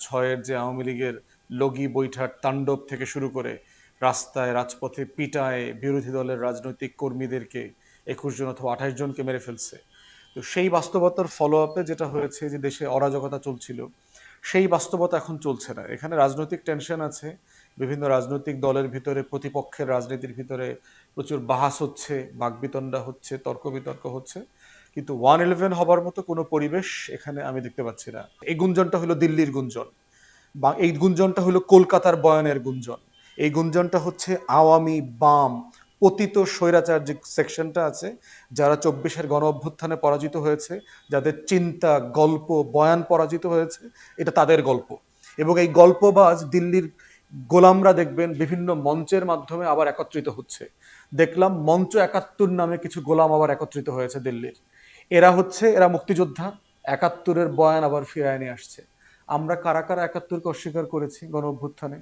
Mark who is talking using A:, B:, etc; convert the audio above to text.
A: ছয়ের যে আওয়ামী লীগের লগি বৈঠার তাণ্ডব থেকে শুরু করে রাস্তায় রাজপথে পিটায় বিরোধী দলের রাজনৈতিক কর্মীদেরকে একুশ জন অথবা আঠাশ জনকে মেরে ফেলছে। তো সেই বাস্তবতার ফলো আপে যেটা হয়েছে যে দেশে অরাজকতা চলছিল, সেই বাস্তবতা এখন চলছে না। এখানে রাজনৈতিক টেনশন আছে, বিভিন্ন রাজনৈতিক দলের ভিতরে, প্রতিপক্ষের রাজনীতির ভিতরে প্রচুর বাহাস হচ্ছে, বাকবিতণ্ডা হচ্ছে তর্ক বিতর্ক হচ্ছে। কিন্তু ওয়ান ইলেভেন হবার মতো কোনো পরিবেশ এখানে আমি দেখতে পাচ্ছি না। এই গুঞ্জনটা হলো দিল্লির গুঞ্জন বা এই গুঞ্জনটা হলো কলকাতার বয়ানের গুঞ্জন। এই গুঞ্জনটা হচ্ছে আওয়ামী বাম পতিত স্বৈরাচার যে সেকশনটা আছে, যারা চব্বিশের গণ অভ্যুত্থানে পরাজিত হয়েছে, যাদের চিন্তা, গল্প, বয়ান পরাজিত হয়েছে, এটা তাদের গল্প। এবং এই গল্পবাজ দিল্লির গোলামরা দেখবেন বিভিন্ন মঞ্চের মাধ্যমে আবার একত্রিত হচ্ছে। দেখলাম মঞ্চ একাত্তর নামে কিছু গোলাম আবার একত্রিত হয়েছে দিল্লির। এরা হচ্ছে, এরা মুক্তিযোদ্ধা, একাত্তরের বয়ান আবার ফিরায় নিয়ে আসছে। আমরা কারা কারা একাত্তরকে অস্বীকার করেছি গণ অভ্যুত্থানে